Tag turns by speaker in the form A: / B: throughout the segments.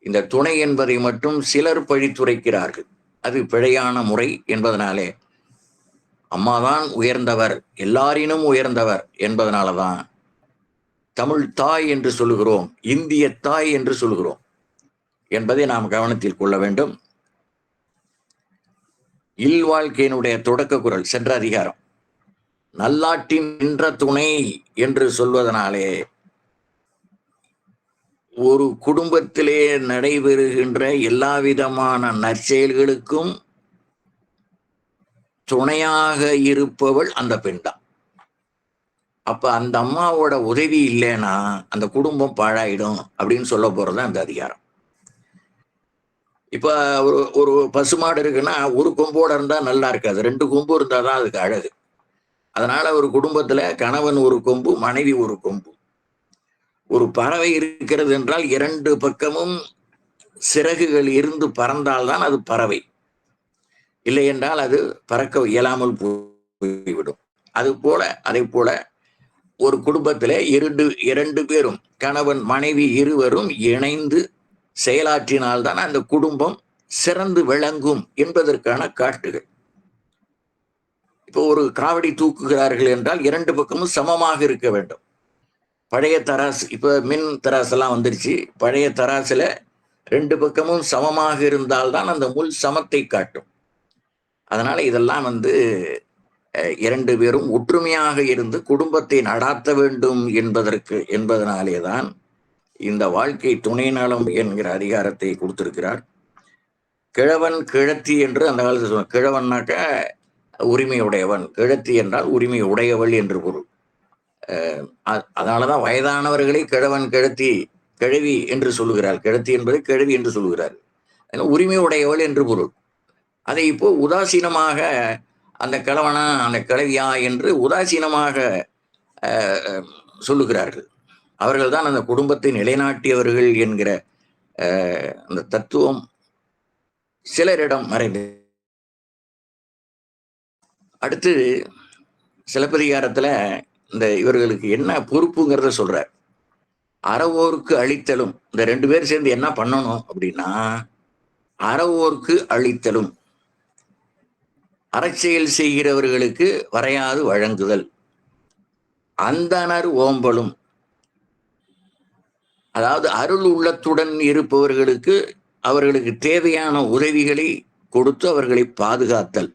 A: இந்த துணை என்பதை மட்டும் சிலர் பழித்துரைக்கிறார்கள் அது பிழையான முறை என்பதனாலே அம்மாதான் உயர்ந்தவர் எல்லாரினும் உயர்ந்தவர் என்பதனால தான் தமிழ் தாய் என்று சொல்லுகிறோம் இந்திய தாய் என்று சொல்லுகிறோம் என்பதை நாம் கவனத்தில் கொள்ள வேண்டும். இல்வாழ்க்கையினுடைய தொடக்க குரல் சென்ற அதிகாரம். நல்லாட்டின் நின்ற துணை என்று சொல்வதனாலே ஒரு குடும்பத்திலே நடைபெறுகின்ற எல்லா விதமான நற்செயல்களுக்கும் துணையாக இருப்பவள் அந்த பெண் தான் அப்ப அந்த அம்மாவோட உதவி இல்லைன்னா அந்த குடும்பம் பாழாயிடும் அப்படின்னு சொல்ல போறது அந்த அதிகாரம். இப்ப ஒரு ஒரு பசுமாடு இருக்குன்னா ஒரு கொம்போட இருந்தா நல்லா இருக்காது. ரெண்டு கொம்பு இருந்தாதான் அதுக்கு அழகு. அதனால ஒரு குடும்பத்துல கணவன் ஒரு கொம்பு மனைவி ஒரு கொம்பு. ஒரு பறவை இருக்கிறது என்றால் இரண்டு பக்கமும் சிறகுகள் இருந்து பறந்தால்தான் அது பறவை. இல்லை என்றால் அது பறக்க இயலாமல் போய்விடும். அது போல அதை போல ஒரு குடும்பத்தில் இரண்டு இரண்டு பேரும் கணவன் மனைவி இருவரும் இணைந்து செயலாற்றினால்தான் அந்த குடும்பம் சிறந்து விளங்கும் என்பதற்கான காட்டுகள். இப்போ ஒரு காவடி தூக்குகிறார்கள் என்றால் இரண்டு பக்கமும் சமமாக இருக்க வேண்டும். பழைய தராசு இப்போ மின் தராசெல்லாம் வந்துருச்சு. பழைய தராசில் ரெண்டு பக்கமும் சமமாக இருந்தால்தான் அந்த முள் சமத்தை காட்டும். அதனால் இதெல்லாம் வந்து இரண்டு பேரும் ஒற்றுமையாக இருந்து குடும்பத்தை நடாத்த வேண்டும் என்பதற்கு என்பதனாலே தான் இந்த வாழ்க்கை துணை நலம் என்கிற அதிகாரத்தை கொடுத்திருக்கிறார். கிழவன் கிழத்தி என்று அந்த காலத்தில் சொல்லுவாங்க கிழவன்னாக்க உரிமை உடையவன் கிழத்தி என்றால் உரிமை உடையவள் என்று பொருள். அதனாலதான் வயதானவர்களை கிழவன் கிழத்தி கிழவி என்று சொல்லுகிறார். கிழத்தி என்பது கிழவி என்று சொல்லுகிறார். உரிமை உடையவள் என்று பொருள். அதை இப்போ உதாசீனமாக அந்த கிழவனா அந்த கிழவியா என்று உதாசீனமாக சொல்லுகிறார்கள். அவர்கள் தான் அந்த குடும்பத்தை நிலைநாட்டியவர்கள் என்கிற அந்த தத்துவம் சிலரிடம் மறைந்து. அடுத்து சிலப்பதிகாரத்துல இந்த இவர்களுக்கு என்ன பொறுப்புங்கிறத சொல்றார். அறவோருக்கு அழித்தலும் இந்த ரெண்டு பேர் சேர்ந்து என்ன பண்ணணும் அப்படின்னா அறவோருக்கு அழித்தலும் அறச்செயல் செய்கிறவர்களுக்கு வரையாது வழங்குதல் அந்தனர் ஓம்பலும். அதாவது அருள் உள்ளத்துடன் இருப்பவர்களுக்கு அவர்களுக்கு தேவையான உதவிகளை கொடுத்து அவர்களை பாதுகாத்தல்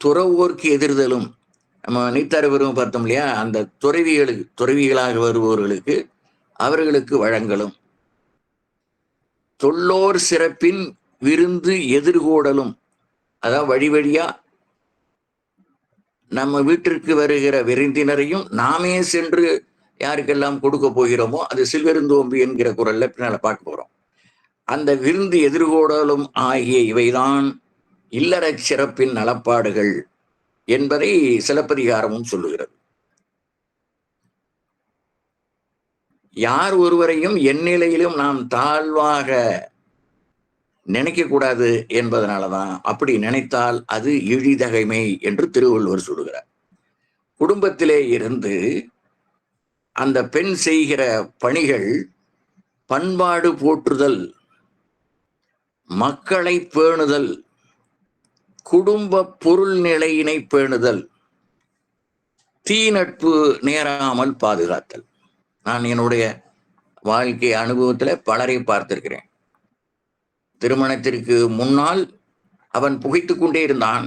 A: துறவோர்க்கு எதிர்தலும் நம்ம நீத்தாரபெரும் பார்த்தோம் இல்லையா? அந்த துறவிகளுக்கு துறவிகளாக வருபவர்களுக்கு அவர்களுக்கு வழங்கலும். தொல்லோர் சிறப்பின் விருந்து எதிர்கூடலும். அதான் வழி வழியா நம்ம வீட்டிற்கு வருகிற விருந்தினரையும் நாமே சென்று யாருக்கெல்லாம் கொடுக்க போகிறோமோ அது சில்வெருந்தோம்பு என்கிற குரல்ல பின்னால பார்க்க போறோம். அந்த விருந்து எதிர்கோடலும் ஆகிய இவைதான் இல்லறச் சிறப்பின் நலப்பாடுகள். என்பதை சிலப்பதிகாரமும் சொல்லுகிறது. யார் ஒருவரையும் எந்நிலையிலும் நாம் தாழ்வாக நினைக்கக்கூடாது என்பதனாலதான் அப்படி நினைத்தால் அது இழிதகைமை என்று திருவள்ளுவர் சொல்லுகிறார். குடும்பத்திலே இருந்து அந்த பெண் செய்கிற பணிகள் பண்பாடு போற்றுதல் மக்களை பேணுதல் குடும்ப பொருள் நிலையினை பேணுதல் தீ நட்பு நேராமல் பாதுகாத்தல். நான் என்னுடைய வாழ்க்கை அனுபவத்துல பலரை பார்த்திருக்கிறேன். திருமணத்திற்கு முன்னால் அவன் புகைத்து கொண்டே இருந்தான்.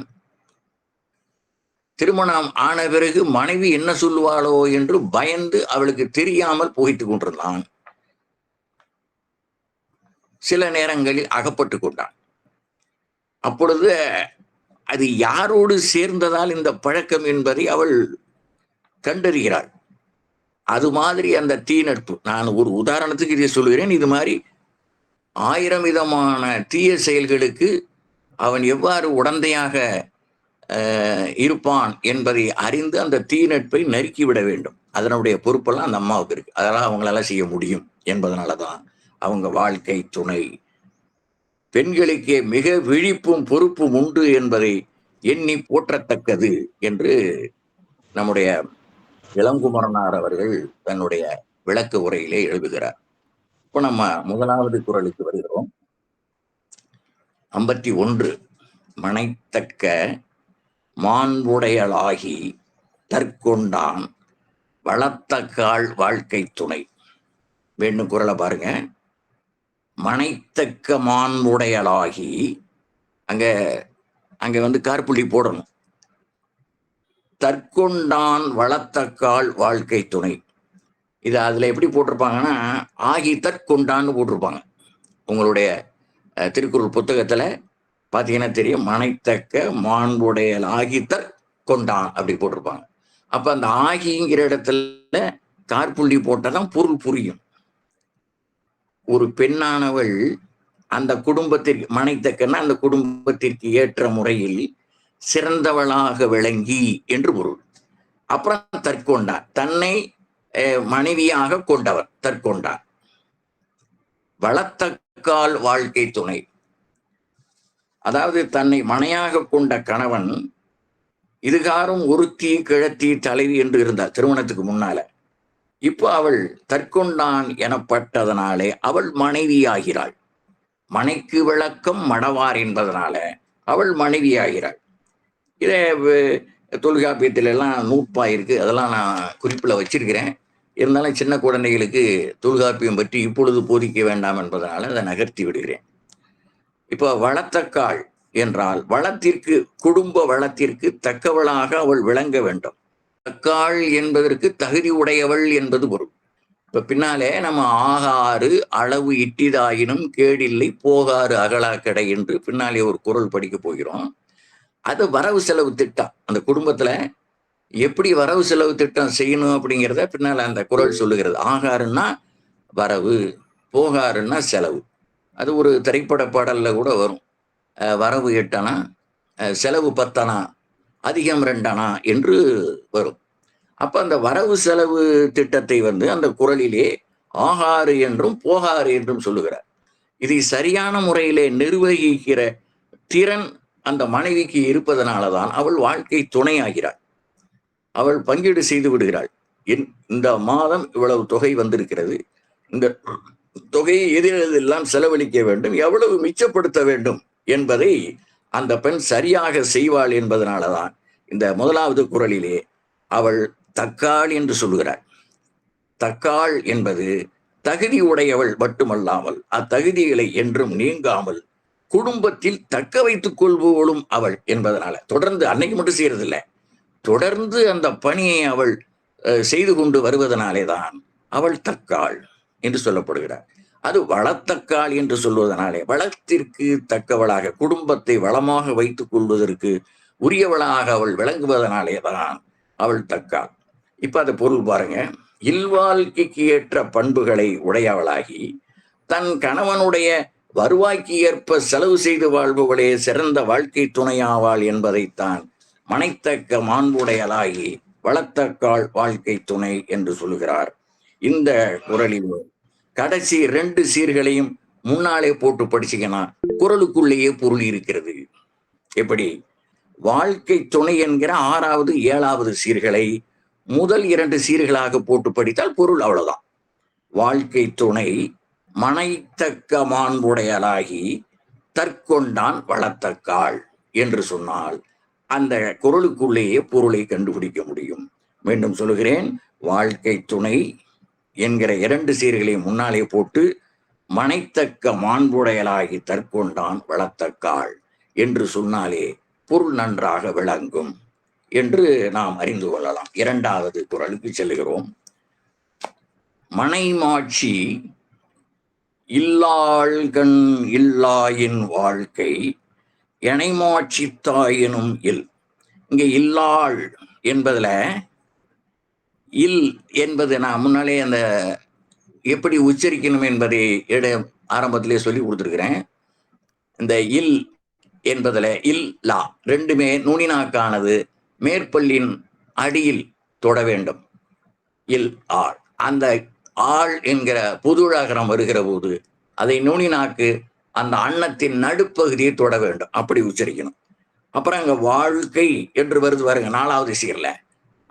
A: திருமணம் ஆன பிறகு மனைவி என்ன சொல்லுவாளோ என்று பயந்து அவளுக்கு தெரியாமல் புகைத்து கொண்டிருந்தான். சில நேரங்களில் அகப்பட்டு கொண்டான். அப்பொழுது அது யாரோடு சேர்ந்ததால் இந்த பழக்கம் என்பதை அவள் கண்டறிகிறாள். அது மாதிரி அந்த தீ நட்பு நான் ஒரு உதாரணத்துக்கு இதை சொல்கிறேன் இது மாதிரி ஆயிரம் விதமான தீய செயல்களுக்கு அவன் எவ்வாறு உடந்தையாக இருப்பான் என்பதை அறிந்து அந்த தீ நட்பை நறுக்கி விட வேண்டும். அதனுடைய பொறுப்பெல்லாம் அந்த அம்மாவுக்கு இருக்கு. அதெல்லாம் அவங்களால செய்ய முடியும் என்பதனால தான் அவங்க வாழ்க்கை துணை பெண்களுக்கே மிக விழிப்பும் பொறுப்பும் உண்டு என்பதை எண்ணி போற்றத்தக்கது என்று நம்முடைய இளங்குமரனார் அவர்கள் தன்னுடைய விளக்க உரையிலே எழுதுகிறார். இப்ப நம்ம முதலாவது குரலுக்கு வருகிறோம். ஐம்பத்தி ஒன்று. மனைத்தக்க மாண்புடையலாகி தற்கொண்டான் வளத்தக்கால் வாழ்க்கை துணை. வேண்டும் குரலை பாருங்க. மனைத்தக்க மாண்புடையலாகி அங்க அங்க வந்து கார்புள்ளி போடணும். தற்கொண்டான் வளத்தக்கால் வாழ்க்கை துணை. இது அதுல எப்படி போட்டிருப்பாங்கன்னா ஆகி தற்கொண்டான்னு போட்டிருப்பாங்க. உங்களுடைய திருக்குறள் புத்தகத்துல பாத்தீங்கன்னா தெரியும் மனைத்தக்க மாண்புடையல் ஆகி தற்கொண்டான் அப்படி போட்டிருப்பாங்க. அப்ப அந்த ஆகிங்கிற இடத்துல கார்புள்ளி போட்டாதான் பொருள் புரியும். ஒரு பெண்ணானவள் அந்த குடும்பத்திற்கு மனைத்தக்கன்னா அந்த குடும்பத்திற்கு ஏற்ற முறையில் சிறந்தவளாக விளங்கி என்று பொருள். அப்புறம் தற்கொண்டார். தன்னை அஹ், மனைவியாக கொண்டவர் தற்கொண்டார். வளத்தக்கால் வாழ்க்கை துணை. அதாவது தன்னை மனையாக கொண்ட கணவன் இதுகாரும் ஒருத்தி கிழத்தி தலைவி என்று இருந்தார் திருமணத்துக்கு முன்னால. இப்போ அவள் தற்கொண்டான் எனப்பட்டதனாலே அவள் மனைவியாகிறாள். மனைக்கு விளக்கம் மடவார் என்பதனால அவள் மனைவியாகிறாள். இதே தொல்காப்பியத்திலெல்லாம் தொல்காப்பியத்துல எல்லாம் நூற்பா இருக்கு அதெல்லாம் நான் குறிப்பில் வச்சிருக்கிறேன். இருந்தாலும் சின்ன குழந்தைகளுக்கு தொல்காப்பியம் பற்றி இப்பொழுது போதிக்க வேண்டாம் என்பதனால அதை நகர்த்தி விடுகிறேன். இப்போ வளத்தக்காள் என்றால் வளத்திற்கு குடும்ப வளத்திற்கு தக்கவளாக அவள் விளங்க வேண்டும். தக்காள் என்பதற்கு தகுதி உடையவள் என்பது பொருள். இப்ப பின்னாலே நம்ம ஆகாறு அளவு இட்டிதாயினும் கேடில்லை போகாறு அகலாக்கடை என்று பின்னாலே ஒரு குரல் படிக்க போகிறோம். அது வரவு செலவு திட்டம். அந்த குடும்பத்துல எப்படி வரவு செலவு திட்டம் செய்யணும் அப்படிங்கிறத பின்னால அந்த குரல் சொல்லுகிறது. ஆகாருன்னா வரவு போகாருன்னா செலவு. அது ஒரு திரைப்பட பாடல்ல கூட வரும். வரவு எட்டனா செலவு பத்தனா அதிகம் ரெண்டனா என்று வரும். அப்ப அந்த வரவு செலவு திட்டத்தை வந்து அந்த குரலிலே ஆகாறு என்றும் போகாறு என்றும் சொல்லுகிறார். இதை சரியான முறையிலே நிர்வகிக்கிற திறன் அந்த மனைவிக்கு இருப்பதனாலதான் அவள் வாழ்க்கை துணையாகிறாள். அவள் பங்கீடு செய்து விடுகிறாள். இந்த மாதம் இவ்வளவு தொகை வந்திருக்கிறது. இந்த தொகையை எதிரெல்லாம் செலவழிக்க வேண்டும். எவ்வளவு மிச்சப்படுத்த வேண்டும் என்பதை அந்த பெண் சரியாக செய்வாள் என்பதனாலதான் இந்த முதலாவது குரலிலே அவள் தக்காள் என்று சொல்லுகிறாள். தக்காள் என்பது தகுதி உடையவள் மட்டுமல்லாமல் அத்தகுதிகளை என்றும் நீங்காமல் குடும்பத்தில் தக்க வைத்துக் கொள்பவளும் அவள் என்பதனால தொடர்ந்து அன்னைக்கு மட்டும் செய்யறதில்லை. தொடர்ந்து அந்த பணியை அவள் அஹ், செய்து கொண்டு வருவதனாலே தான் அவள் தக்காள் என்று சொல்லப்படுகிறார் அது வளத்தக்காள் என்று சொல்வதனாலே வளத்திற்கு தக்கவளாக குடும்பத்தை வளமாக வைத்துக் கொள்வதற்கு உரியவளாக அவள் விளங்குவதனாலே தான் அவள் தக்காள் இப்ப அதை பொருள் பாருங்க. இல்வாழ்க்கைக்கு ஏற்ற பண்புகளை உடையவளாகி தன் கணவனுடைய வருவாய்க்கு ஏற்ப செலவு செய்து வாழ்பவளே சிறந்த வாழ்க்கை துணையாவாள் என்பதைத்தான் மனைத்தக்க மாண்புடையலாகி வளத்தக்காள் வாழ்க்கை துணை என்று சொல்கிறார் இந்த குரலில் கடைசி ரெண்டு சீர்களையும் முன்னாலே போட்டு படிச்சீங்கன்னா குரலுக்குள்ளேயே பொருள் இருக்கிறது. எப்படி? வாழ்க்கை துணை என்கிற ஆறாவது ஏழாவது சீர்களை முதல் இரண்டு சீர்களாக போட்டு படித்தால் பொருள் அவ்வளவுதான். வாழ்க்கை துணை மனைத்தக்க மாண்புடையலாகி தற்கொண்டான் வளத்தக்காள் என்று சொன்னால் அந்த குரலுக்குள்ளேயே பொருளை கண்டுபிடிக்க முடியும். மீண்டும் சொல்லுகிறேன் வாழ்க்கை துணை என்கிற இரண்டு சீர்களை முன்னாலே போட்டு மனைத்தக்க மாண்புடையலாகி தற்கொண்டான் வளத்தக்காள் என்று சொன்னாலே பொருள் நன்றாக விளங்கும் என்று நாம் அறிந்து கொள்ளலாம். இரண்டாவது குரலுக்கு செல்கிறோம். மனைமாட்சி இல்லாள்கண் இல்லாயின் வாழ்க்கை எனைமாட்சித்தாயினும் இல். இங்கே இல்லாள் என்பதுல இல் என்பது நான் முன்னாலே அந்த எப்படி உச்சரிக்கணும் என்பதை இட ஆரம்பத்திலே சொல்லி கொடுத்துருக்கிறேன். இந்த இல் என்பதில் இல் லா ரெண்டுமே நுனிநாக்கானது மேற்பள்ளியின் அடியில் தொட வேண்டும். இல் ஆள். அந்த ஆள் என்கிற புதுழகரம் வருகிற போது அதை நுனிநாக்கு அந்த அன்னத்தின் நடுப்பகுதியை தொட வேண்டும். அப்படி உச்சரிக்கணும். அப்புறம் அங்கே வாழ்க்கை என்று வருது பாருங்க நாலாவது சீரில்.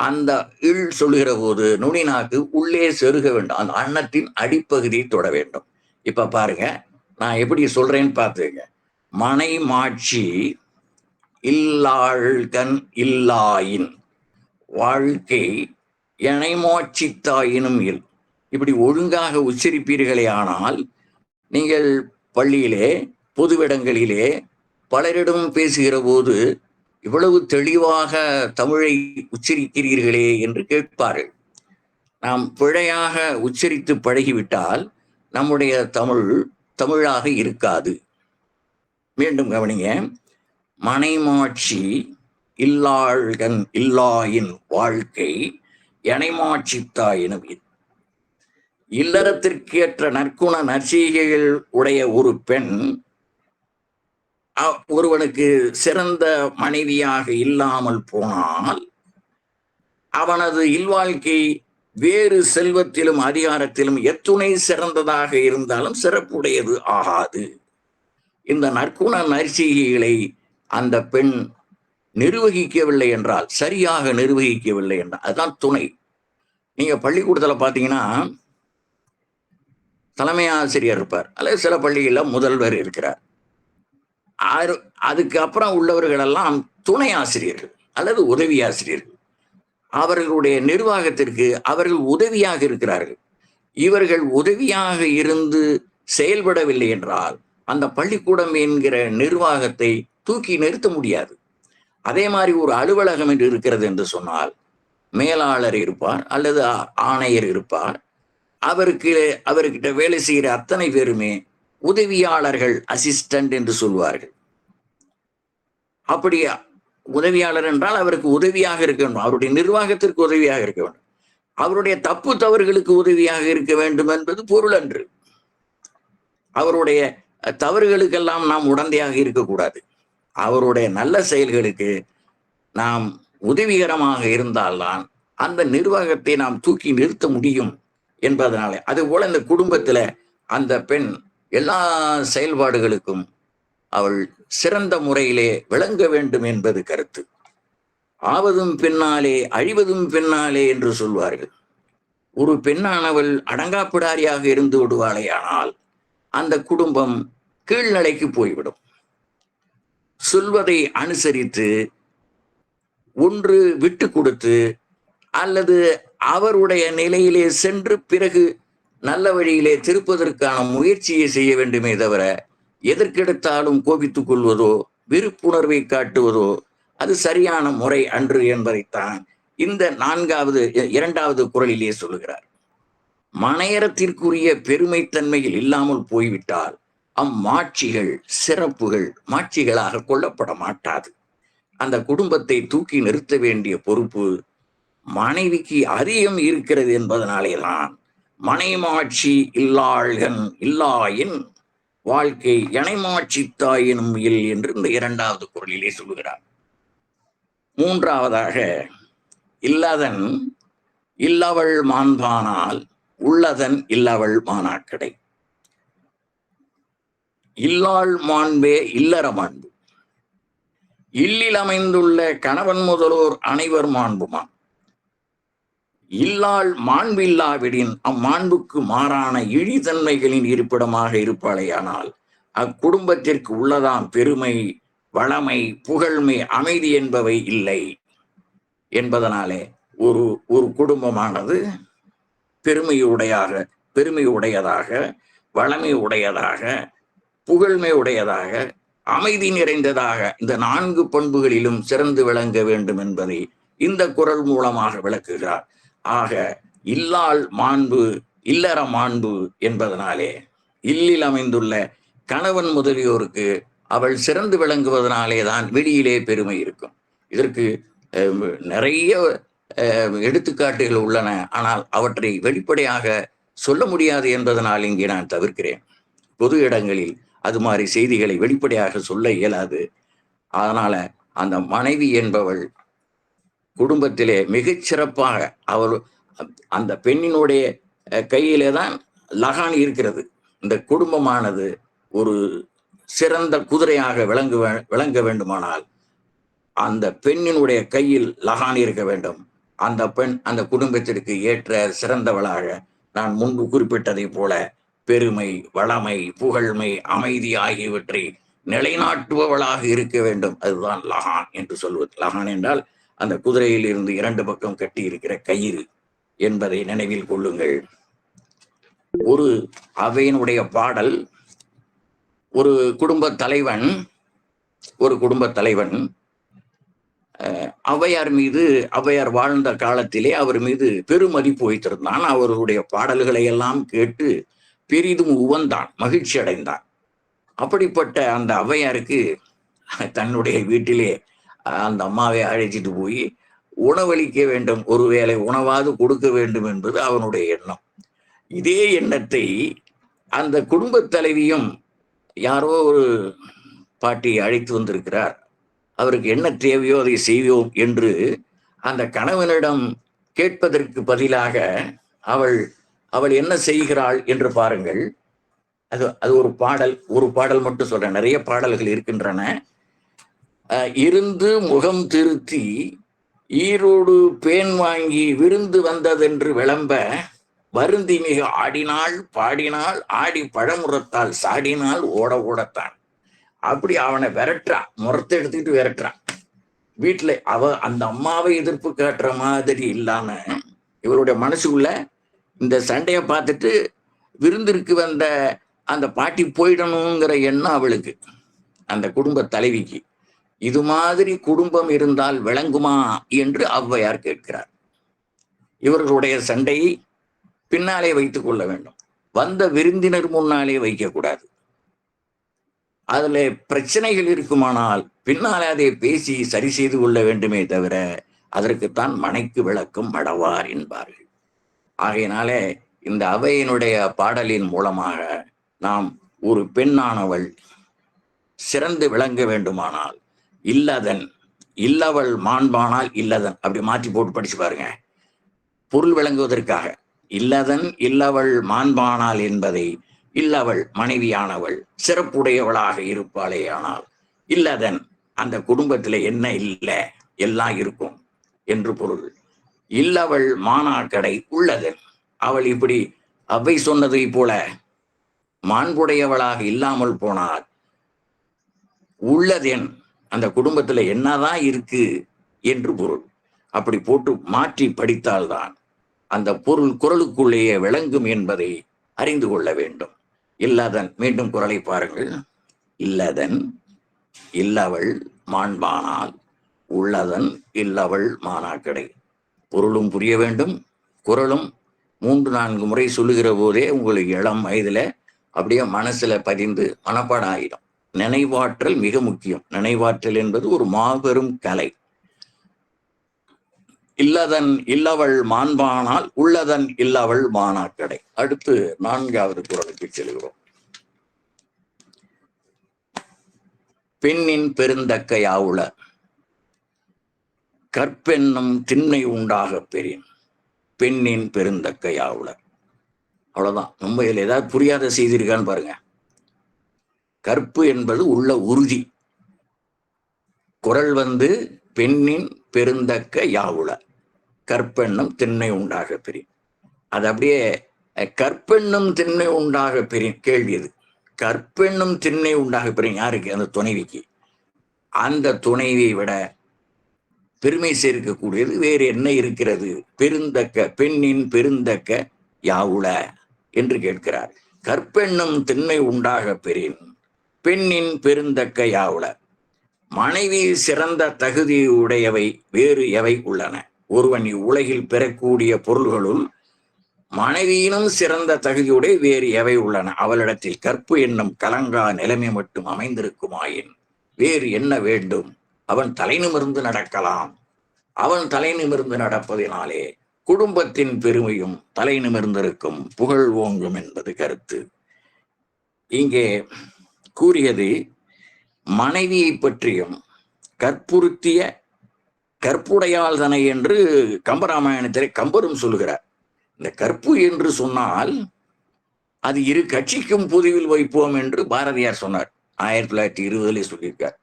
A: அந்த இல் சொல்லுகிற போது நுனி நாக்கு உள்ளே செருக வேண்டும். அந்த அன்னத்தின் அடிப்பகுதியை தொட வேண்டும். இப்ப பாருங்க நான் எப்படி சொல்றேன்னு பார்த்துங்க. மனை மாட்சி இல்லாழ்கண் இல்லாயின் வாழ்க்கை இணைமாட்சித்தாயினும் இல். இப்படி ஒழுங்காக உச்சரிப்பீர்களே ஆனால் நீங்கள் பள்ளியிலே பொதுவிடங்களிலே பலரிடம் பேசுகிற போது இவ்வளவு தெளிவாக தமிழை உச்சரிக்கிறீர்களே என்று கேட்பார்கள். நாம் பிழையாக உச்சரித்து பழகிவிட்டால் நம்முடைய தமிழ் தமிழாக இருக்காது. மீண்டும் கவனிங்க. மனைமாட்சி இல்லாழ்கன் இல்லாயின் வாழ்க்கை எனைமாட்சித்தாயினும் இல்லறத்திற்கேற்ற நற்குண நற்செய்கைகள் உடைய ஒரு பெண் ஒருவனுக்கு சிறந்த மனைவியாக இல்லாமல் போனால் அவனது இல்வாழ்க்கை வேறு செல்வத்திலும் அதிகாரத்திலும் எத்துணை சிறந்ததாக இருந்தாலும் சிறப்புடையது ஆகாது. இந்த நற்குண நற்செய்கைகளை அந்த பெண் நிர்வகிக்கவில்லை என்றால் சரியாக நிர்வகிக்கவில்லை என்றால் அதுதான் துணை. நீங்க பள்ளிக்கூடத்துல பாத்தீங்கன்னா தலைமை ஆசிரியர் இருப்பார். அல்லது சில பள்ளிகளில் முதல்வர் இருக்கிறார். ஆறு அதுக்கப்புறம் உள்ளவர்களெல்லாம் துணை ஆசிரியர்கள் அல்லது உதவி ஆசிரியர்கள். அவர்களுடைய நிர்வாகத்திற்கு அவர்கள் உதவியாக இருக்கிறார்கள். இவர்கள் உதவியாக இருந்து செயல்படவில்லை என்றால் அந்த பள்ளிக்கூடம் என்கிற நிர்வாகத்தை தூக்கி நிறுத்த முடியாது. அதே மாதிரி ஒரு அலுவலகம் என்று இருக்கிறது என்று சொன்னால் மேலாளர் இருப்பார் அல்லது ஆணையர் இருப்பார். அவருக்கு அவர்கிட்ட வேலை செய்கிற அத்தனை பேருமே உதவியாளர்கள் அசிஸ்டன்ட் என்று சொல்வார்கள். அப்படியா? உதவியாளர் என்றால் அவருக்கு உதவியாக இருக்க வேண்டும். அவருடைய நிர்வாகத்திற்கு உதவியாக இருக்க வேண்டும். அவருடைய தப்பு தவறுகளுக்கு உதவியாக இருக்க வேண்டும் என்பது பொருள் அன்று. அவருடைய தவறுகளுக்கெல்லாம் நாம் உடந்தையாக இருக்கக்கூடாது. அவருடைய நல்ல செயல்களுக்கு நாம் உதவிகரமாக இருந்தால்தான் அந்த நிர்வாகத்தை நாம் தூக்கி நிறுத்த முடியும் என்பதனால. அதுபோல இந்த குடும்பத்துல அந்த பெண் எல்லா செயல்பாடுகளுக்கும் அவள் சிறந்த முறையிலே விளங்க வேண்டும் என்பது கருத்து. ஆவதும் பின்னாலே அழிவதும் பின்னாலே என்று சொல்வார்கள். ஒரு பெண்ணானவள் அடங்காப்பிடாரியாக இருந்து விடுவாளே ஆனால் அந்த குடும்பம் கீழ்நிலைக்கு போய்விடும். சொல்வதை அனுசரித்து ஒன்று விட்டு கொடுத்து அல்லது அவருடைய நிலையிலே சென்று பிறகு நல்ல வழியிலே திருப்பதற்கான முயற்சியை செய்ய வேண்டுமே தவிர எதற்கெடுத்தாலும் கோபித்துக் கொள்வதோ விருப்புணர்வை காட்டுவதோ அது சரியான முறை அன்று என்பதைத்தான் இந்த நான்காவது இரண்டாவது குரலிலே சொல்லுகிறார். மனையரத்திற்குரிய பெருமைத்தன்மையில் இல்லாமல் போய்விட்டால் அம்மாட்சிகள் சிறப்புகள் மாட்சிகளாக கொள்ளப்பட மாட்டாது. அந்த குடும்பத்தை தூக்கி நிறுத்த வேண்டிய பொறுப்பு மனைவிக்கு அதிகம் இருக்கிறது என்பதனாலே தான் மனைமாட்சி இல்லாள்கன் இல்லாயின் வாழ்க்கை எனைமாட்சி தாயினும் இல் என்று இந்த இரண்டாவது குரலிலே சொல்லுகிறார். மூன்றாவதாக இல்லதன் இல்லவள் மாண்பானால் உள்ளதன் இல்லவள் மானாக்கடை. இல்லாள் மாண்பே இல்லற மாண்பு. இல்லில் அமைந்துள்ள கணவன் முதலோர் அனைவர் மாண்புமான் இல்லாள் மாண்பில்லாவிடின் அம்மாண்புக்கு மாறான இழிதன்மைகளின் இருப்பிடமாக இருப்பாளேயானால் அக்குடும்பத்திற்கு உள்ளதாம் பெருமை வளமை புகழ்மை அமைதி என்பவை இல்லை. என்பதனாலே ஒரு ஒரு குடும்பமானது பெருமையுடையாக பெருமையுடையதாக வளமை உடையதாக புகழ்மை உடையதாக அமைதி நிறைந்ததாக இந்த நான்கு பண்புகளிலும் சிறந்து விளங்க வேண்டும் என்பதை இந்த குரல் மூலமாக விளக்குகிறார். ஆக இல்லால் மாண்பு இல்லற மாண்பு என்பதனாலே இல்லில் அமைந்துள்ள கணவன் முதலியோருக்கு அவள் சிறந்து விளங்குவதனாலே தான் வெளியிலே பெருமை இருக்கும். இதற்கு நிறைய எடுத்துக்காட்டுகள் உள்ளன. ஆனால் அவற்றை வெளிப்படையாக சொல்ல முடியாது என்பதனால் இங்கே நான் தவிர்க்கிறேன். பொது இடங்களில் அது மாதிரி செய்திகளை வெளிப்படையாக சொல்ல இயலாது. அதனால அந்த மனைவி என்பவள் குடும்பத்திலே மிகச்சிறப்பாக சிறப்பாக அந்த பெண்ணினுடைய கையிலே தான் லகான் இருக்கிறது. இந்த குடும்பமானது ஒரு சிறந்த குதிரையாக விளங்கு விளங்க வேண்டுமானால் அந்த பெண்ணினுடைய கையில் லகான் இருக்க வேண்டும். அந்த பெண் அந்த குடும்பத்திற்கு ஏற்ற சிறந்தவளாக நான் முன்பு குறிப்பிட்டதை போல பெருமை வளமை புகழ்மை அமைதி ஆகியவற்றை நிலைநாட்டுபவளாக இருக்க வேண்டும். அதுதான் லகான் என்று சொல்வது. லகான் என்றால் அந்த குதிரையில் இருந்து இரண்டு பக்கம் கட்டி இருக்கிற கயிறு என்பதை நினைவில் கொள்ளுங்கள். ஒரு அவையினுடைய பாடல் ஒரு குடும்ப தலைவன் ஒரு குடும்ப தலைவன் அஹ், ஔவையார் மீது ஔவையார் வாழ்ந்த காலத்திலே அவர் மீது பெருமதிப்பு வைத்திருந்தான். அவருடைய பாடல்களை எல்லாம் கேட்டு பெரிதும் உவந்தான் மகிழ்ச்சி அடைந்தான் அப்படிப்பட்ட அந்த ஔவையாருக்கு தன்னுடைய வீட்டிலே அந்த அம்மாவை அழைச்சிட்டு போய் உணவளிக்க வேண்டும். ஒருவேளை உணவாவது கொடுக்க வேண்டும் என்பது அவனுடைய எண்ணம். இதே எண்ணத்தை அந்த குடும்பத் தலைவியும் யாரோ ஒரு பாட்டி அழைத்து வந்திருக்கிறார். அவருக்கு என்ன தேவையோ அதை செய்வோம் என்று அந்த கணவனிடம் கேட்பதற்கு பதிலாக அவள் அவள் என்ன செய்கிறாள்? என்று பாருங்கள். அது அது ஒரு பாடல் ஒரு பாடல் மட்டும் சொல்றேன். நிறைய பாடல்கள் இருக்கின்றன. இருந்து முகம் திருத்தி ஈரோடு பேன் வாங்கி விருந்து வந்ததென்று விளம்ப வருந்தி மிக ஆடினாள் பாடினாள் ஆடி பழமுறத்தால் சாடினால் ஓட ஓடத்தான். அப்படி அவனை விரட்டுறான் முறத்தை எடுத்துக்கிட்டு விரட்டுறான் வீட்டுல அவ அந்த அம்மாவை எதிர்ப்பு காட்டுற மாதிரி இல்லாம இவருடைய மனசுக்குள்ள இந்த சண்டையை பார்த்துட்டு விருந்திற்கு வந்த அந்த பாட்டி போயிடணுங்கிற எண்ணம் அவளுக்கு அந்த குடும்ப தலைவிக்கு. இது மாதிரி குடும்பம் இருந்தால் விளங்குமா என்று ஔவையார் கேட்கிறார். இவர்களுடைய சண்டையை பின்னாலே வைத்துக் கொள்ள வேண்டும். வந்த விருந்தினர் முன்னாலே வைக்கக்கூடாது அதுல பிரச்சனைகள் இருக்குமானால் பின்னாலே அதை பேசி சரி செய்து கொள்ள வேண்டுமே தவிர அதற்குத்தான் மனைக்கு விளக்கும் மடவார் என்பார்கள். ஆகையினாலே இந்த அவையினுடைய பாடலின் மூலமாக நாம் ஒரு பெண்ணானவள் சிறந்து விளங்க வேண்டுமானால் இல்லதன் இல்லவள் மாண்பானால் இல்லதன். அப்படி மாற்றி போட்டு படிச்சு பாருங்க. பொருள் விளங்குவதற்காக. இல்லதன் இல்லவள் மாண்பானால் என்பதை இல்லவள் மனைவியானவள் சிறப்புடையவளாக இருப்பாளே ஆனால் இல்லதன் அந்த குடும்பத்துல என்ன இல்லை எல்லாம் இருக்கும் என்று பொருள். இல்லவள் மானாக்கடை உள்ளதன். அவள் இப்படி அவை சொன்னதை போல மாண்புடையவளாக இல்லாமல் போனார் உள்ளதென் அந்த குடும்பத்துல என்னதான் இருக்கு என்று பொருள். அப்படி போட்டு மாற்றி படித்தால்தான் அந்த பொருள் குரலுக்குள்ளேயே விளங்கும் என்பதை அறிந்து கொள்ள வேண்டும். இல்லாதன் மீண்டும் குரலை பாருங்கள். இல்லதன் இல்லவள் மாண்பானால் உள்ளதன் இல்லவள் மானாக்கடை. பொருளும் புரிய வேண்டும். குரலும் மூன்று நான்கு முறை சொல்லுகிற போதே உங்களுக்கு இளம் வயதுல அப்படியே மனசுல பதிந்து மனப்பாடம் ஆயிடும். நினைவாற்றல் மிக முக்கியம். நினைவாற்றல் என்பது ஒரு மாபெரும் கலை. இல்லதன் இல்லவள் மாண்பானால் உள்ளதன் இல்லவள் மானாக்கடை. அடுத்து நான்காவது குரலுக்கு செல்கிறோம். பெண்ணின் பெருந்தக்கையாவுள கற்பென்னும் திண்ணை உண்டாக பெரியன் பெண்ணின் பெருந்தக்கையாவுள அவ்வளவுதான். ரொம்ப இதுல ஏதாவது புரியாத செய்திருக்கான்னு பாருங்க. கற்பு என்பது உள்ள உறுதி. குரல் வந்து பெண்ணின் பெருந்தக்க யாவுள. கற்பெண்ணும் திண்ணை உண்டாக பெரிய அது அப்படியே கற்பெண்ணும் திண்ணை உண்டாக பெரிய கேள்வி அது கற்பெண்ணும் திண்ணை உண்டாக பெரிய யாருக்கு? அந்த துணைவிக்கு. அந்த துணைவியை விட பெருமை சேர்க்கக்கூடியது வேறு என்ன இருக்கிறது? பெருந்தக்க பெண்ணின் பெருந்தக்க யாவுள என்று கேட்கிறார். கற்பெண்ணும் திண்ணை உண்டாக பெறின் பெண்ணின் பெருந்தக்கையாவுள மனைவி சிறந்த தகுதி உடையவை வேறு எவை உள்ளன? ஒருவன் இவ்வுலகில் பெறக்கூடிய பொருள்களுள் மனைவியினும் சிறந்த தகுதியுடைய வேறு எவை உள்ளன? அவளிடத்தில் கற்பு என்னும் கலங்கா நிலைமை மட்டும் அமைந்திருக்குமாயின் வேறு என்ன வேண்டும்? அவன் தலை நிமிர்ந்து நடக்கலாம். அவன் தலை நிமிர்ந்து நடப்பதினாலே குடும்பத்தின் பெருமையும் தலை நிமிர்ந்திருக்கும். புகழ் ஓங்கும் என்பது கருத்து. இங்கே கூறியது மனைவியை பற்றியும் கற்புறுத்திய கற்புடையாள் தனை என்று கம்பராமாயணத்திலே கம்பரும் சொல்கிறார் இந்த கற்பு என்று சொன்னால் அது இரு கட்சிக்கும் பொதுவில் வைப்போம் என்று பாரதியார் சொன்னார். ஆயிரத்தி தொள்ளாயிரத்தி இருபதுல சொல்லியிருக்கார்.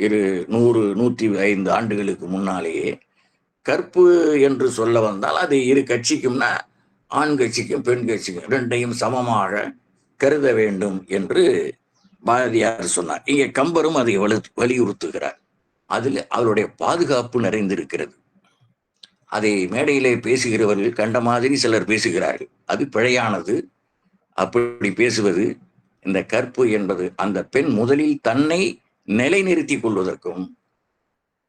A: இரு நூறு நூற்றி ஐந்து ஆண்டுகளுக்கு முன்னாலேயே கற்பு என்று சொல்ல வந்தால் அது இரு கட்சிக்கும்னா ஆண் கட்சிக்கும் பெண் கட்சிக்கும் ரெண்டையும் சமமாக கருத வேண்டும் என்று பாரதியார் சொன்னார். இங்கே கம்பரும் அதை வலு வலியுறுத்துகிறார். அதில் அவருடைய பாதுகாப்பு நிறைந்திருக்கிறது. அதை மேடையிலே பேசுகிறவர்கள் கண்ட மாதிரி சிலர் பேசுகிறார்கள். அது பிழையானது. அப்படி பேசுவது இந்த கற்பு என்பது அந்த பெண் முதலில் தன்னை நிலைநிறுத்திக் கொள்வதற்கும்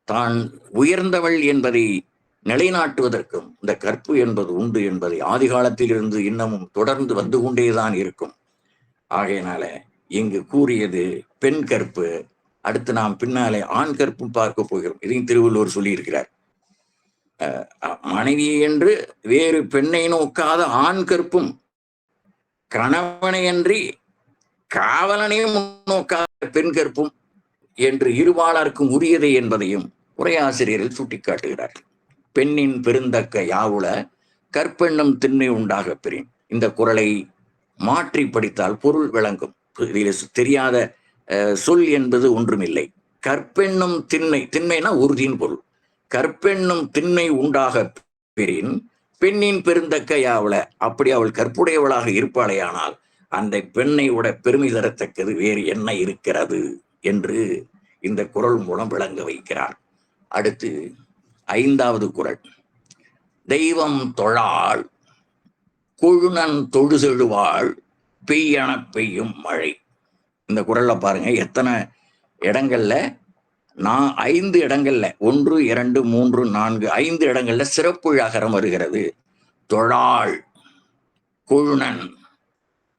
A: தான் உயர்ந்தவள் என்பதை நிலைநாட்டுவதற்கும் இந்த கற்பு என்பது உண்டு என்பதை ஆதி காலத்திலிருந்து இன்னமும் தொடர்ந்து வந்து கொண்டேதான் இருக்கும். ஆகையினால இங்கு கூறியது பெண் கற்பு. அடுத்து நாம் பின்னாலே ஆண் கற்பும் பார்க்க போகிறோம். இதையும் திருவள்ளுவர் சொல்லியிருக்கிறார். மனைவி என்று வேறு பெண்ணை நோக்காத ஆண் கற்பும் கணவனையன்றி காவலனையும் நோக்காத பெண் கற்பும் என்று இருபாலருக்கும் உரியது என்பதையும் உரையாசிரியர்கள் சுட்டிக்காட்டுகிறார். பெண்ணின் பெருந்தக்க யாவுல கற்பெண்ணும் திண்ணை உண்டாக பெறின். இந்த குரலை மாற்றி படித்தால் பொருள் விளங்கும். தெரியாத சொல் என்பது ஒன்றுமில்லை. கற்பெண்ணும் திண்மை திண்மைனா உறுதியின் பொருள். கற்பெண்ணும் திண்மை உண்டாக பெறின் பெண்ணின் பெருந்தக்கையாவல அப்படி அவள் கற்புடையவளாக இருப்பாளேயானால் அந்த பெண்ணை விட பெருமை தரத்தக்கது வேறு என்ன இருக்கிறது என்று இந்த குரல் மூலம் விளங்க வைக்கிறார். அடுத்து ஐந்தாவது குரல். தெய்வம் தொழாள் கொழுநன் தொழுதெழுவாள் பெய்யன பெய்யும் மழை. இந்த குரல்ல பாருங்க எத்தனை இடங்கள்ல? நான் ஐந்து இடங்கள்ல ஒன்று இரண்டு மூன்று நான்கு ஐந்து இடங்கள்ல சிறப்புழாகரம் வருகிறது. தொழாள் குழுணன்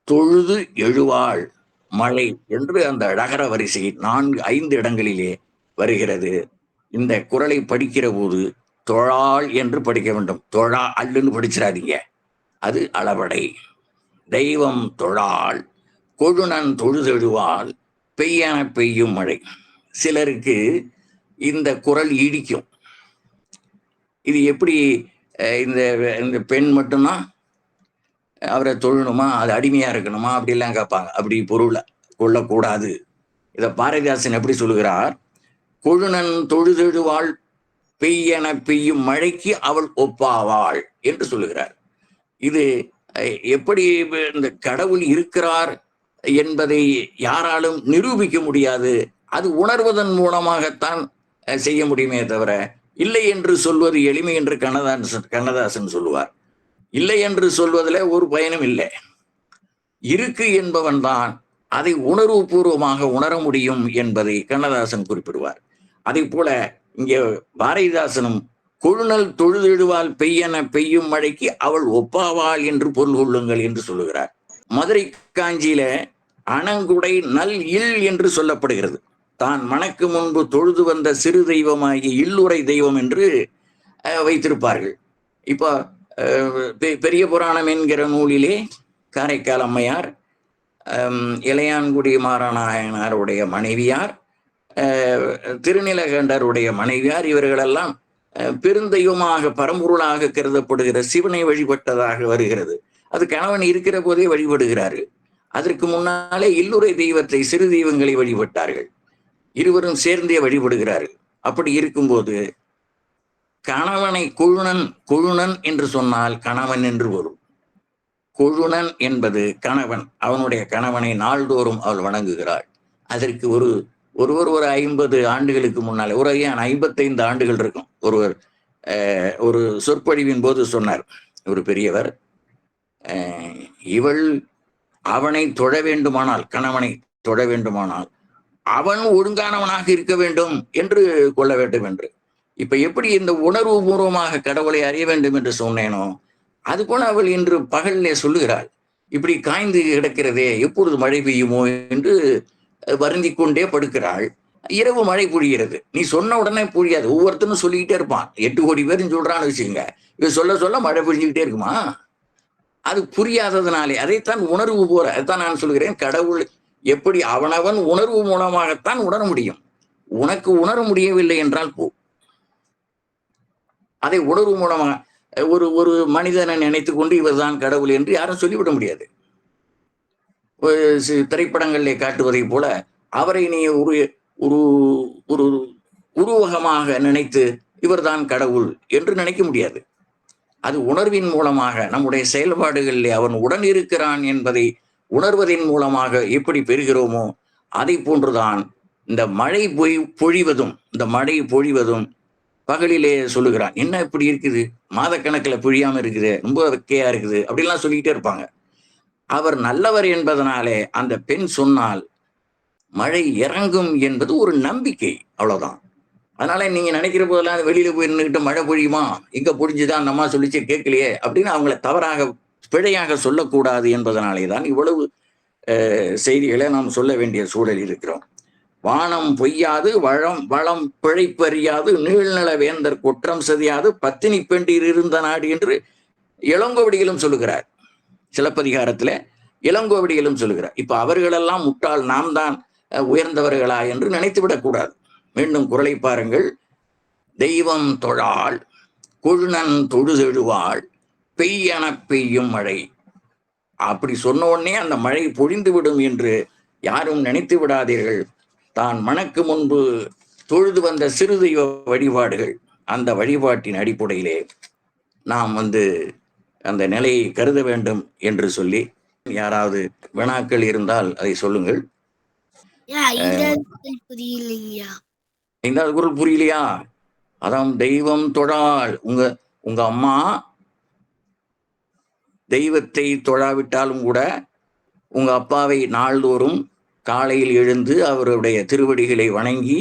A: தொழுது எழுவாள் மழை என்று அந்த அழகர வரிசை நான்கு ஐந்து இடங்களிலே வருகிறது. இந்த குரலை படிக்கிற போது தொழாள் என்று படிக்க வேண்டும். தொழா அல்லுன்னு படிச்சிடாதீங்க. அது அளவடை. தெய்வம் தொழாள் கொழுநன் தொழுதெழுவாள் பெய்யன பெய்யும் மழை. சிலருக்கு இந்த குரல் இடிக்கும். இது எப்படி இந்த இந்த பெண் மட்டும்தான் அவரை தொழணுமா அது அடிமையா இருக்கணுமா அப்படிலாம் கேட்பாங்க. அப்படி பொருளை கொள்ளக்கூடாது இதை பாரதிதாசன் எப்படி சொல்லுகிறார்? கொழுநன் தொழுதெழுவாள் பெய்யன பெய்யும் மழைக்கு அவள் ஒப்பாவாள் என்று சொல்லுகிறார். இது எப்படி இந்த கடவுள் இருக்கிறார் என்பதை யாராலும் நிரூபிக்க முடியாது. அது உணர்வதன் மூலமாகத்தான் செய்ய முடியுமே தவிர இல்லை என்று சொல்வது எளிமை என்று கண்ணதாசன் கண்ணதாசன் சொல்லுவார். இல்லை என்று சொல்வதில் ஒரு பயனும் இல்லை. இருக்கு என்பவன் தான் அதை உணர்வுபூர்வமாக உணர முடியும் என்பதை கண்ணதாசன் குறிப்பிடுவார். அதே போல இங்கே பாரதிதாசனும் கொழுநல் தொழுதிடுவாள் பெய்யன பெய்யும் மழைக்கு அவள் ஒப்பாவாள் என்று பொருள் கொள்ளுங்கள் என்று சொல்லுகிறார். மதுரை காஞ்சியில அணங்குடை நல் இல் என்று சொல்லப்படுகிறது. தான் மணக்கு முன்பு தொழுது வந்த சிறு தெய்வமாகிய இல்லுரை தெய்வம் என்று வைத்திருப்பார்கள். இப்போ பெ- பெரிய புராணம் என்கிற நூலிலே காரைக்கால் அம்மையார் இளையான்குடி மாறநாயனாருடைய மனைவியார் திருநிலகண்டருடைய மனைவியார் இவர்களெல்லாம் பெருந்தெய்வமாக பரம்பொருளாக கருதப்படுகிற சிவனை வழிபட்டதாக வருகிறது. அது கணவன் இருக்கிற போதே வழிபடுகிறாரு. அதற்கு முன்னாலே இல்லுரை தெய்வத்தை சிறு தெய்வங்களை வழிபட்டார்கள். இருவரும் சேர்ந்தே வழிபடுகிறார்கள். அப்படி இருக்கும்போது கணவனை குழுணன் குழுணன் என்று சொன்னால் கணவன் என்று வரும். குழுணன் என்பது கணவன். அவனுடைய கணவனை நாள்தோறும் அவள் வணங்குகிறாள். அதற்கு ஒரு ஒருவர் ஒரு ஐம்பது ஆண்டுகளுக்கு முன்னாலே ஒரு ஏன் ஐம்பத்தைந்து ஆண்டுகள் இருக்கும். ஒருவர் ஒரு சொற்பொழிவின் போது சொன்னார் ஒரு பெரியவர் இவள் அவனை தொழ வேண்டுமானால் கணவனை தொழ வேண்டுமானால் அவன் ஒழுங்கானவனாக இருக்க வேண்டும் என்று கொள்ள வேண்டும் என்று. இப்ப எப்படி இந்த உணர்வு பூர்வமாக கடவுளை அறிய வேண்டும் என்று சொன்னேனோ அது போல அவள் இன்று பகலிலே சொல்லுகிறாள் இப்படி காய்ந்து கிடக்கிறதே எப்பொழுது மழை பெய்யுமோ என்று வருந்தி கொண்டே படுக்கிறாள். இரவு மழை பொழிகிறது. நீ சொன்ன உடனே பொழியாது. ஒவ்வொருத்தனும் சொல்லிக்கிட்டே இருப்பான். எட்டு கோடி பேரும் சொல்றான்னு வச்சுக்கோங்க. இவன் சொல்ல சொல்ல மழை பொழிஞ்சுக்கிட்டே இருக்குமா? அது புரியாததுனாலே. அதைத்தான் உணர்வு போற. அதைத்தான் நான் சொல்கிறேன். கடவுள் எப்படி அவனவன் உணர்வு மூலமாகத்தான் உணர முடியும். உனக்கு உணர முடியவில்லை என்றால் போ. அதை உணர்வு மூலமாக ஒரு ஒரு மனிதனை நினைத்து கொண்டு இவர்தான் கடவுள் என்று யாரும் சொல்லிவிட முடியாது. திரைப்படங்களிலே காட்டுவதை போல அவரை நீ ஒரு ஒரு ஒரு உருவகமாக நினைத்து இவர்தான் கடவுள் என்று நினைக்க முடியாது. அது உணர்வின் மூலமாக நம்முடைய செயல்பாடுகளிலே அவன் உடன் இருக்கிறான் என்பதை உணர்வதன் மூலமாக எப்படி பெறுகிறோமோ அதை போன்றுதான் இந்த மழை பொய் பொழிவதும் இந்த மழை பொழிவதும் பகலிலே சொல்லுகிறான். என்ன இப்படி இருக்குது? மாதக்கணக்கில் பொழியாமல் இருக்குது ரொம்ப வெக்கையா இருக்குது அப்படிலாம் சொல்லிக்கிட்டே இருப்பாங்க. அவர் நல்லவர் என்பதனாலே அந்த பெண் சொன்னால் மழை இறங்கும் என்பது ஒரு நம்பிக்கை அவ்வளவுதான். அதனால நீங்க நினைக்கிற போதெல்லாம் வெளியில போய் நின்றுக்கிட்டு மழை பொழியுமா? இங்க பொழிஞ்சுதான் அந்த அம்மா சொல்லிச்சு கேட்கலையே அப்படின்னு அவங்கள தவறாக பிழையாக சொல்லக்கூடாது என்பதனாலே தான் இவ்வளவு செய்திகளை நாம் சொல்ல வேண்டிய சூழலில் இருக்கிறோம். வானம் பொய்யாது வளம் வளம் பிழைப்பறியாது நீழ்நில வேந்தர் குற்றம் சதியாது பத்தினி பெண்டிர் இருந்த நாடு என்று இளங்கோவடிகளும் சொல்லுகிறார். சிலப்பதிகாரத்துல இளங்கோவடிகளும் சொல்லுகிறார் இப்ப அவர்களெல்லாம் முட்டாள் நாம் தான் உயர்ந்தவர்களா? என்று நினைத்து விடக்கூடாது. மீண்டும் குரலை பாருங்கள். தெய்வம் தொழாள் குழுநன் தொழுதெழுவாள் பெய்யன பெய்யும் மழை. அப்படி சொன்ன உடனே அந்த மழை பொழிந்து விடும் என்று யாரும் நினைத்து விடாதீர்கள். தான் மணக்கு முன்பு தொழுது வந்த சிறு தெய்வ வழிபாடுகள் அந்த வழிபாட்டின் அடிப்படையிலே நாம் வந்து அந்த நிலையை கருத வேண்டும் என்று சொல்லி யாராவது வினாக்கள் இருந்தால் அதை சொல்லுங்கள்.
B: ஐந்தாவது குரல்
A: புரியலையா? அதான் தெய்வம் தொழால் உங்க உங்க அம்மா தெய்வத்தை தொழாவிட்டாலும் கூட உங்க அப்பாவை நாள்தோறும் காலையில் எழுந்து அவருடைய திருவடிகளை வணங்கி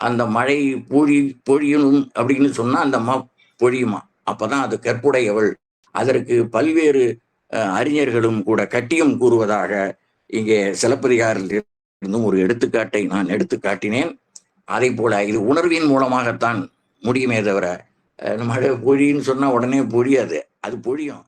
A: அந்த மழை பொழி பொழியணும் அப்படின்னு சொன்னா அந்த அம்மா பொழியுமா? அப்பதான் அது கற்புடையவள். அதற்கு பல்வேறு அஹ், அறிஞர்களும் கூட கட்டியம் கூறுவதாக இங்கே சிலப்பதிகாரில் இருந்தும் ஒரு எடுத்துக்காட்டை நான் எடுத்து காட்டினேன். அதை போல இது உணர்வின் மூலமாகத்தான் முடியுமே தவிர நம்ம மழை பொழின்னு சொன்னா உடனே பொழியாது. அது பொழியும்.